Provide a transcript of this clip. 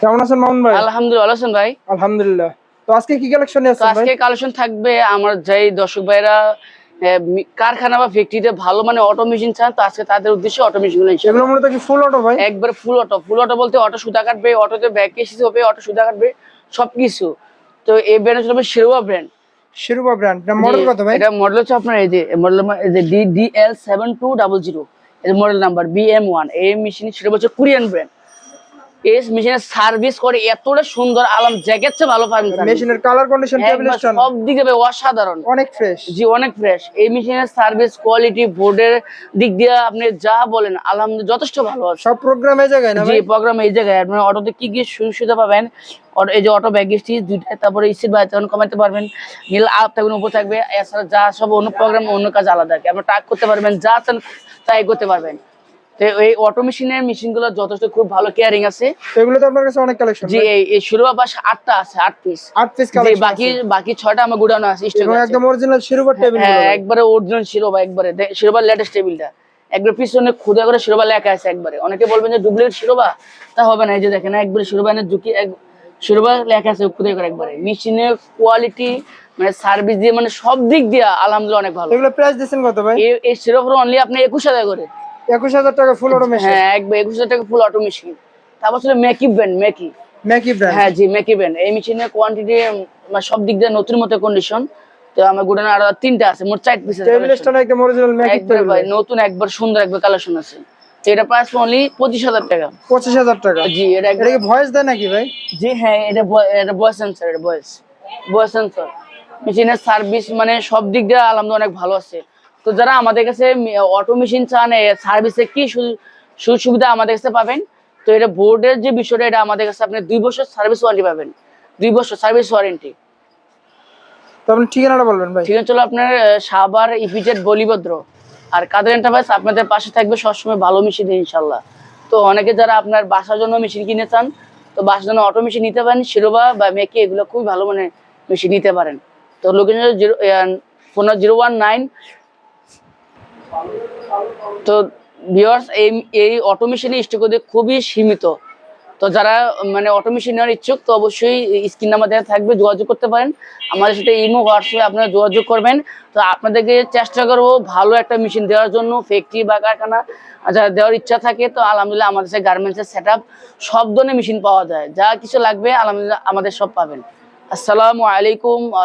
কেমন আছেন মামুন ভাই? আলহামদুলিল্লাহ ভালো আছেন ভাই? আলহামদুলিল্লাহ। তো আজকে কি কালেকশন আসছেন ভাই? আজকে কালেকশন থাকবে আমার যেই দর্শক ভাইরা কারখানা বা ফ্যাক্টরিতে ভালো মানে অটো মেশিন চান তো আজকে তাদের উদ্দেশ্যে অটো মেশিনগুলো এগুলো মূলত কি ফুল অটো ভাই? একবার ফুল অটো ফুল অটো বলতে অটো সুতা কাটবে অটোতে ব্যাগ কেসি হবে অটো সুতা কাটবে সবকিছু। তো এই ব্র্যান্ড হচ্ছে শিরোয়া ব্র্যান্ড শিরুপা ব্র্যান্ড মডেল কত ভাই? এটা মডেল হচ্ছে আপনার এই যে মডেল এই যে D D L seven two double zero এই model number B M one এই মেশিন সেটা হচ্ছে কোরিয়ান ব্র্যান্ড এই মেশিনের সার্ভিস করে এতটা সুন্দর আলাম জ্যাকেট চেয়ে ভালো পাবেন service। মেশিনের কালার কন্ডিশন টেবিল সব দিকে অসাধারণ। অনেক ফ্রেশ জি অনেক ফ্রেশ এই মেশিনের সার্ভিস কোয়ালিটি বোর্ডের দিক দিয়ে আপনি যা বলেন আলহামদুলিল্লাহ যথেষ্ট ভালো আছে। সব প্রোগ্রাম এই জায়গায় না জি প্রোগ্রাম এই জায়গায়। আপনি অটোতে কি কি সুবিধা পাবেন? এই যে অটো ব্যাগ স্টিচ দুইটা তারপরে তখন কমাতে পারবেন। নীল আপ থাকবেন উপর থাকবে এছাড়া যা সব অন্য প্রোগ্রাম অন্য কাজ আলাদা থাকে আপনি টাক করতে পারবেন যা চান তাই করতে পারবেন। তো এই অটো মেশিনের মেশিনগুলো যথেষ্ট খুব ভালো কেয়ারিং আছে। এগুলো তো আপনার কাছে অনেক কালেকশন জি এই এই শিরোপা পাশে আটটা আছে আট পিস আট পিস কালেকশন বাকি বাকি ছয়টা আমার আছে। একদম অরিজিনাল শিরুপা টেবিল হ্যাঁ একবারে অরিজিনাল শিরোবা একবারে। লেটেস্ট টেবিলটা একবার পিছনে খুদা করে শিরোবা লেখা আছে একবারে। অনেকে বলবেন যে ডুপ্লিকেট শিরোবা তা হবে না এই যে দেখেন একবারে শিরোবা এনে ঝুঁকি লেখা আছে খুদা করে একবারে। মেশিনের কোয়ালিটি মানে সার্ভিস দিয়ে মানে সব দিক দিয়ে আলহামদুলিল্লাহ অনেক ভালো। এগুলো প্রাইস দিচ্ছেন কত ভাই? এই- এই অনলি আপনি একুশ হাজার করে। একুশ হাজার টাকা ফুল অটো মেশিন হ্যাঁ একবার একুশ হাজার টাকা ফুল অটো মেশিন তারপর ছিল Mackie band Mackie Mackie brand হ্যাঁ জি মেকি ব্যান্ড এই মেশিনের কোয়ান্টিটি সব দিক দিয়ে নতুন মতো কন্ডিশন তো আমার গুডানো আরও তিনটা আছে মোট চার পিস টেবিল স্ট্যান্ড একদম অরিজিনাল একবার টেবিল ভাই নতুন একবার সুন্দর একবার কালেকশন আছে। এটা প্রাইস অনলি পঁচিশ হাজার টাকা। পঁচিশ হাজার টাকা। জি এটা এটা কি ভয়েস দেয় নাকি ভাই? জি হ্যাঁ এটা এটা ভয়েস সেন্সর এটা ভয়েস ভয়েস সেন্সর মেশিনের সার্ভিস মানে সব দিক দিয়ে আলহামদুলিল্লাহ অনেক ভালো আছে। তো যারা আমাদের কাছে অটো মেশিন চান সার্ভিসে কি সুযোগ সুবিধা আমাদের কাছে পাবেন? তো এটা বোর্ডের যে বিষয়টা এটা আমাদের কাছে আপনি দুই বছর সার্ভিস ওয়ারেন্টি পাবেন। দুই বছর সার্ভিস ওয়ারেন্টি তো আপনি ঠিকানাটা বলবেন ভাই। ঠিক চলো আপনার সাবার ইপিজেড বলিভদ্র। আর কাদের এন্টারপ্রাইজ আপনাদের পাশে থাকবে সবসময় ভালো মেশিন ইনশাল্লাহ। তো অনেকে যারা আপনার বাসার জন্য মেশিন কিনে চান তো বাসার জন্য অটো মেশিন নিতে পারেন শিরোবা বা মেকে এগুলো খুবই ভালো মানে মেশিন নিতে পারেন। তো location zero four zero one nine তো ভিওর্স এই এই অটো মেশিনের খুবই সীমিত। তো যারা মানে অটো মেশিন নেওয়ার ইচ্ছুক, তো অবশ্যই স্ক্রিন নাম্বার থাকবে, যোগাযোগ করতে পারেন। আমাদের সাথে ইমো হোয়াটসঅ্যাপে আপনারা যোগাযোগ করবেন। তো আপনাদেরকে চেষ্টা করব ভালো একটা মেশিন দেওয়ার জন্য ফ্যাক্টরি বা কারখানা যারা দেওয়ার ইচ্ছা থাকে, তো আলহামদুলিল্লাহ আমাদের কাছে গার্মেন্টসের সেট আপ সব ধরনের মেশিন পাওয়া যায়। যা কিছু লাগবে, আলহামদুলিল্লাহ আমাদের সব পাবেন। আসসালামু আলাইকুম আ